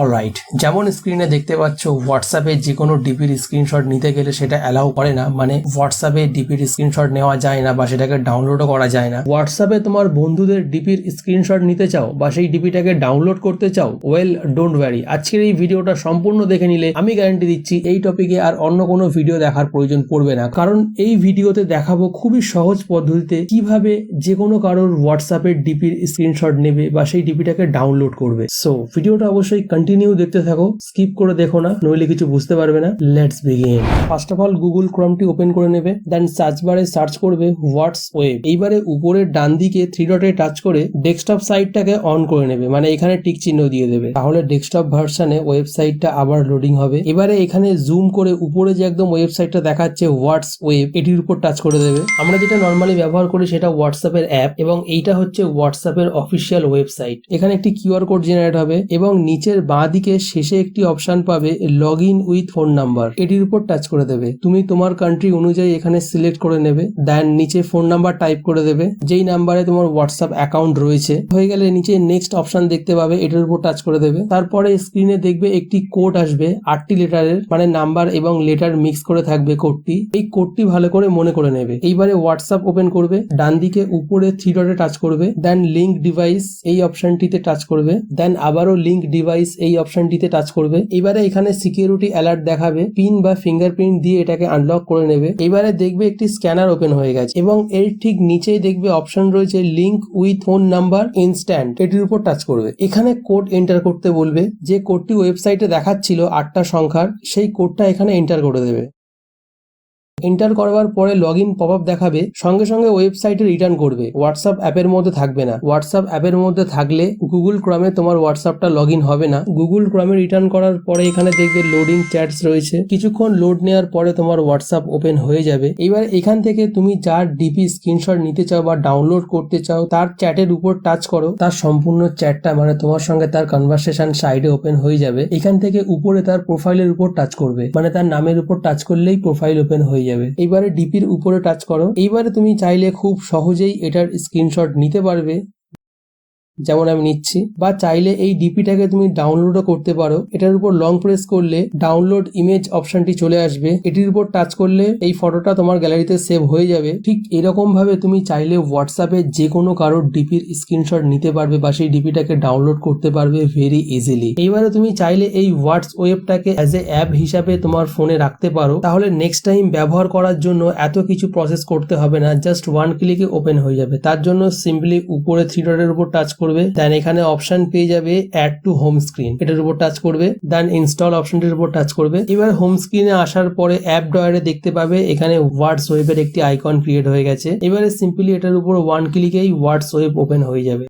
Alright যেমন স্ক্রিনে দেখতে পাচ্ছ হোয়াটসঅ্যাপে যে কোনো ডিপির স্ক্রিনশট নিতে গেলে সেটা অ্যালাউ করে না মানে হোয়াটসঅ্যাপে ডিপির স্ক্রিনশট নেওয়া যায় না বা সেটাকে ডাউনলোডও করা যায় না। হোয়াটসঅ্যাপে তোমার বন্ধুদের ডিপির স্ক্রিনশট নিতে চাও বা সেই ডিপিটাকে ডাউনলোড করতে চাও ওয়েল ডোন্ট ওয়ারি আজকের এই ভিডিওটা সম্পূর্ণ দেখে নিলে আমি গ্যারান্টি দিচ্ছি এই টপিকে আর অন্য কোনো ভিডিও দেখার প্রয়োজন পড়বে না। কারণ এই ভিডিওতে দেখাবো খুবই সহজ পদ্ধতিতে কীভাবে যে কোনো কারোর হোয়াটসঅ্যাপের ডিপির স্ক্রিনশট নেবে বা সেই ডিপিটাকে ডাউনলোড করবে। সো ভিডিওটা অবশ্যই কন্টিনিউ দেখতে থাকো স্কিপ করে দেখো না, নইলে কিছু বুঝতে পারবে না। Let's begin first of all Google ক্রমটি ওপেন করে নেবে দেন সার্চ বারে সার্চ করবে হোয়াটস ওয়েব এইবারে উপরের ডান দিকে থ্রি ডটে টাচ করে ডেস্কটপ সাইটটাকে অন করে নেবে মানে এখানে টিক চিহ্ন দিয়ে দেবে। তাহলে ডেস্কটপ ভার্সানে ওয়েবসাইটটা আবার লোডিং হবে। এবারে এখানে জুম করে উপরে যে একদম ওয়েবসাইটটা দেখাচ্ছে হোয়াটস ওয়েব এটির উপর টাচ করে দেবে। আমরা যেটা নর্মালি ব্যবহার করি সেটা হোয়াটসঅ্যাপের অ্যাপ এবং এইটা হচ্ছে হোয়াটসঅ্যাপের অফিসিয়াল ওয়েবসাইট এখানে একটি কিউআর কোড জেনারেট হবে, এবং নিচের বাঁ দিকে শেষে একটি অপশন পাবে log in with phone number এটির উপর টাচ করে দেবে। তুমি তোমার কান্ট্রি অনুযায়ী এখানে সিলেক্ট করে নেবে। দেন নিচে ফোন নাম্বার টাইপ করে দেবে। যেই নাম্বারে তোমার হোয়াটসঅ্যাপ অ্যাকাউন্ট রয়েছে। হয়ে গেলে নিচে নেক্সট অপশন দেখতে পাবে, এটার উপর টাচ করে দেবে। তারপরে স্ক্রিনে দেখবে একটি কোড আসবে, আটটি লেটারের মানে নাম্বার এবং লেটার মিক্স করে থাকবে কোডটি এই কোডটি ভালো করে মনে করে নেবে। এইবারে হোয়াটসঅ্যাপ ওপেন করবে, ডান দিকে উপরে থ্রি ডটে টাচ করবে। দেন লিঙ্ক ডিভাইস এই অপশনটিতে টাচ করবে। দেন আবারও লিঙ্ক ডিভাইস এই অপশনটিতে টাচ করবে। এবারে এখানে সিকিউরিটি অ্যালার্ট দেখাবে। পিন বা ফিঙ্গারপ্রিন্ট দিয়ে এটাকে আনলক করে নেবে। এবারে দেখবে একটি স্ক্যানার ওপেন হয়ে গেছে এবং এর ঠিক নিচেই দেখবে অপশন রয়েছে link with phone number instant এটির উপর টাচ করবে। এখানে কোড এন্টার করতে বলবে। যে কোডটি ওয়েবসাইটে দেখাচ্ছিল আটটা সংখ্যার, সেই কোডটা এখানে এন্টার করে দেবে। এন্টার করবার পরে লগ ইন পপ আপ দেখাবে, সঙ্গে সঙ্গে ওয়েবসাইটে রিটার্ন করবে। হোয়াটসঅ্যাপ অ্যাপের মধ্যে থাকবে না। হোয়াটসঅ্যাপ অ্যাপের মধ্যে থাকলে গুগল ক্রমে তোমার হোয়াটসঅ্যাপটা লগ ইন হবে না। গুগল ক্রমে রিটার্ন করার পরে এখানে দেখবে লোডিং চ্যাটস রয়েছে। কিছুক্ষণ লোড নেওয়ার পরে তোমার হোয়াটসঅ্যাপ ওপেন হয়ে যাবে। এবার এখান থেকে তুমি যার ডিপি স্ক্রিনশট নিতে চাও বা ডাউনলোড করতে চাও, তার চ্যাটের উপর টাচ করো। তার সম্পূর্ণ চ্যাটটা মানে তোমার সঙ্গে তার কনভারসেশন সাইডে ওপেন হয়ে যাবে। এখান থেকে উপরে তার প্রোফাইলের উপর টাচ করবে। মানে তার নামের উপর টাচ করলেই প্রোফাইল ওপেন হয়ে যাবে। এইবারে ডিপির উপরে টাচ করো। এইবারে তুমি চাইলে খুব সহজেই এটার স্ক্রিনশট নিতে পারবে। যেমন আমি নিচ্ছি, বা চাইলে এই ডিপিটাকে তুমি ডাউনলোডও করতে পারো। এটার উপর লং প্রেস করলে ডাউনলোড ইমেজ অপশনটি চলে আসবে। এটির উপর টাচ করলে এই ফটোটা তোমার গ্যালারিতে সেভ হয়ে যাবে। ঠিক এরকম ভাবে তুমি চাইলে হোয়াটসঅ্যাপে যে কোনো কারোর ডিপির স্ক্রিনশট নিতে পারবে, বা সেই ডিপিটাকে ডাউনলোড করতে পারবে ভেরি ইজিলি এইবারে তুমি চাইলে এই হোয়াটস ওয়েবটাকে অ্যাজ এ অ্যাপ হিসাবে তোমার ফোনে রাখতে পারো। তাহলে নেক্সট টাইম ব্যবহার করার জন্য এত কিছু প্রসেস করতে হবে না জাস্ট ওয়ান ক্লিকে ওপেন হয়ে যাবে। তার জন্য সিম্পলি উপরে থ্রি ডটের উপর টাচ করবে দেন এখানে অপশন পেয়ে যাবে অ্যাড টু হোম স্ক্রিন এটার উপর টাচ করবে দেন ইনস্টল অপশনটির উপর টাচ করবে। এবার হোম স্ক্রিনে আসার পরে অ্যাপ ডয়ারে দেখতে পাবে, এখানে ওয়ার্ডস ওয়েবের একটি আইকন ক্রিয়েট হয়ে গেছে। এবারে সিম্পলি এটার উপর ওয়ান ক্লিকেই ওয়ার্ডস ওয়েব ওপেন হয়ে যাবে।